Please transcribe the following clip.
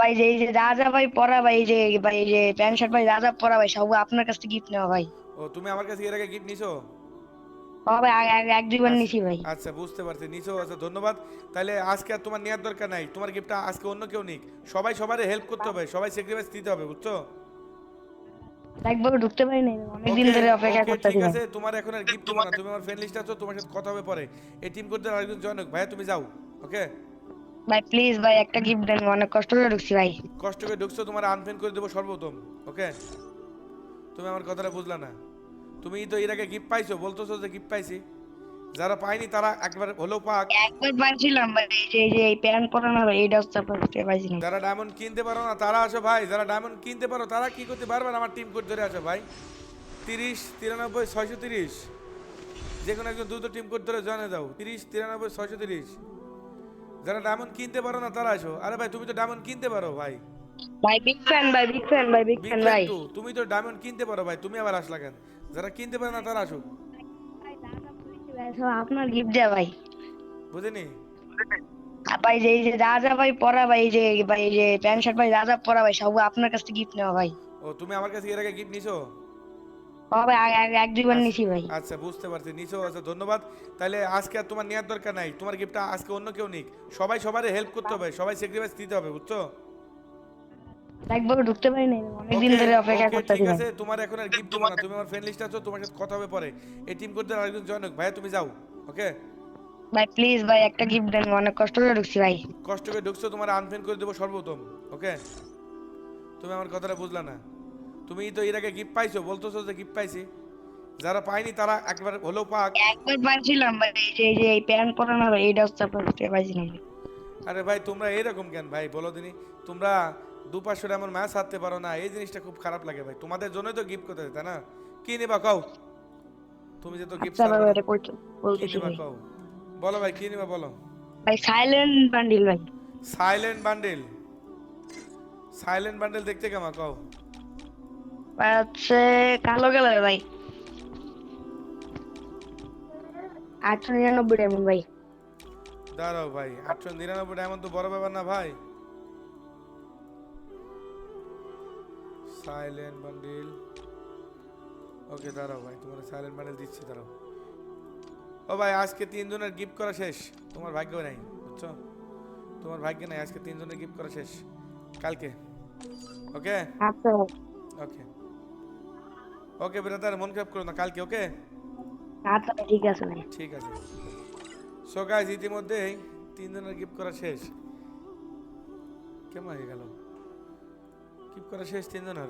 ভাই যে এই যে যা যা ভাই পরা ভাই এই যে ভাই এই যে প্যান্ট শার্ট ভাই যা যা পরা ভাই সব আপনার কাছ থেকে গিফট নেওয়া ভাই। ও তুমি আমার কাছে এর আগে গিফট নিছো? ও ভাই আগে- আগে এক দুইবার নিছি ভাই। আচ্ছা বুঝতে পারছি নিছো আচ্ছা ধন্যবাদ। তাহলে আজকে আর তোমার নেওয়ার দরকার নাই তোমার গিফটটা আজকে অন্য কেউ নিক। সবাই সবারে হেল্প করতে হবে সবাই স্যাক্রিফাইস দিতে হবে বুঝছ? একবার ঢুকতে পারি নাই অনেকদিন Okay, ধরে অপেক্ষা okay, করতেছি ঠিক আছে তোমার এখন আর গিফট দেবো না তুমি আমার ফ্রেন্ড লিস্ট আছো তোমার সাথে কথা হবে পরে। এই টিম করতে আরেকজন জয়েন হোক ভাইয়া তুমি যাও ওকে? ভাই প্লিজ ভাই একটা গিফট দেন অনেক কষ্ট করে ঢুকছি ভাই। কষ্ট করে ঢুকছো তোমার আনফ্রেন্ড করে দেবো সর্বপ্রথম ওকে তুমি আমার কথাটা বুঝলা না। তুমি তো এর আগে গিফট পাইছো বলতেছো যে গিফট পাইছি। যারা পায়নি তারা একবার হলেও পাক। একবার পাইছিলাম ভাই এই যে এই এই প্যান্ট পরানো ভাই এইটা হচ্ছে আপনার পাইছিলাম। যারা ডায়মন্ড কিনতে পারো না তারা আসো ভাই যারা ডায়মন্ড কিনতে পারো তারা কি করতে পারবেন আমার টিম কোড ধরে আসো ভাই। তিরিশ তিরানব্বই ছয়শো তিরিশ। যে কোনো একজন দ্রুত টিম কোড ধরে জানে দাও তিরিশ তিরানব্বই ছয়শো তিরিশ। যারা ডায়মন্ড কিনতে পারো না তারা আসো আরে ভাই তুমি তো ডায়মন্ড কিনতে পারো ভাই। ভাই বিগ ফ্যান ভাই বিগ ফ্যান ভাই বিগ ফ্যান ভাই। তুমি তো ডায়মন্ড কিনতে পারো ভাই তুমি আবার আসলা কেন? যারা কিনতে পারে না তারা আসো। ভাই, সব আপনার গিফট দেয়া ভাই। বুঝেনি? ভাই যে যে যা যা ভাই পরা ভাই যে ভাই যে প্যান্ট শার্ট ভাই যা যা পরা ভাই সব আপনার কাছ থেকে গিফট নেওয়া ভাই। ও তুমি আমার কাছে এর আগে গিফট নিছো? ভাই আগে আগে এক দুইবার নিছি ভাই। আচ্ছা বুঝতে পারছি নিছো আচ্ছা ধন্যবাদ। তাহলে আজকে আর তোমার নেওয়ার দরকার নাই। তোমার গিফটটা আজকে অন্য কেউ নিক। সবাই সবারে হেল্প করতে হবে সবাই স্যাক্রিফাইস দিতে হবে বুঝছ? ঢুকতে পারি নাই অনেকদিন Okay, ধরে অপেক্ষা করতেছি ঠিক আছে তোমার এখন আর গিফট দেবো না তুমি আমার ফ্রেন্ড লিস্ট আছো তোমার সাথে কথা হবে পরে। এই টিম করতে আরেকজন জয়েন হোক। ভাইয়া তুমি যাও ওকে? ভাই প্লিজ ভাই একটা গিফট দেন অনেক কষ্ট করে ঢুকছি ভাই। কষ্ট করে ঢুকছো তোমার আনফ্রেন্ড করে দেবো সর্বপ্রথম ওকে? তুমি আমার কথাটা বুঝলা না। তুমি তো এর আগে গিফট পাইছো বলতেছো যে গিফট পাইছি। যারা পায়নি তারা একবার হলেও পাক। একবার পাইছিলাম ভাই এই যে এই যে এই প্যান্ট পরানো ভাই এইটা হচ্ছে আপনার পাইছিলাম আরে ভাই তোমরা এরকম কেন ভাই? বলো দিনি তোমরা দু পাঁচশো এমন ম্যাচ হারতে পারো না এই জিনিসটা খুব খারাপ লাগে ভাই। তোমাদের জন্যই তো গিফট করতে তাই না? কি নেবা কও? তুমি যে তো গিফট আচ্ছা নেবা ভাই কও? বলো ভাই কি নেবা বলো? ভাই সাইলেন্ট বান্ডিল ভাই। সাইলেন্ট বান্ডেল সাইলেন্ট বান্ডেল দেখতে কেমন কও? হচ্ছে কালো কালার ভাই। আটশো নিরানব্বই ডায়মন্ড ভাই। দাঁড়াও ভাই আটশো নিরানব্বই এমন তো বড় ব্যাপার না ভাই। সাইলেন্ট বান্ডেল ওকে দাঁড়াও ভাই তোমার সাইলেন্ট বান্ডেল দিচ্ছি দাঁড়াও। ও ভাই আজকে তিনজনের গিফট করা শেষ। তোমার ভাগ্য নাই বুঝছ? তোমার ভাগ্য নাই আজকে তিনজনের গিফট করা শেষ। কালকে। ওকে আচ্ছা। ওকে ওকে ব্রাদার মন খারাপ করো না কালকে ওকে আচ্ছা ঠিক আছে ভাই। ঠিক আছে। সো গাইজ ইতিমধ্যেই তিনজনের গিফট করা শেষ। কেমন হয়ে গেল? গিফট করা শেষ তিনজনের?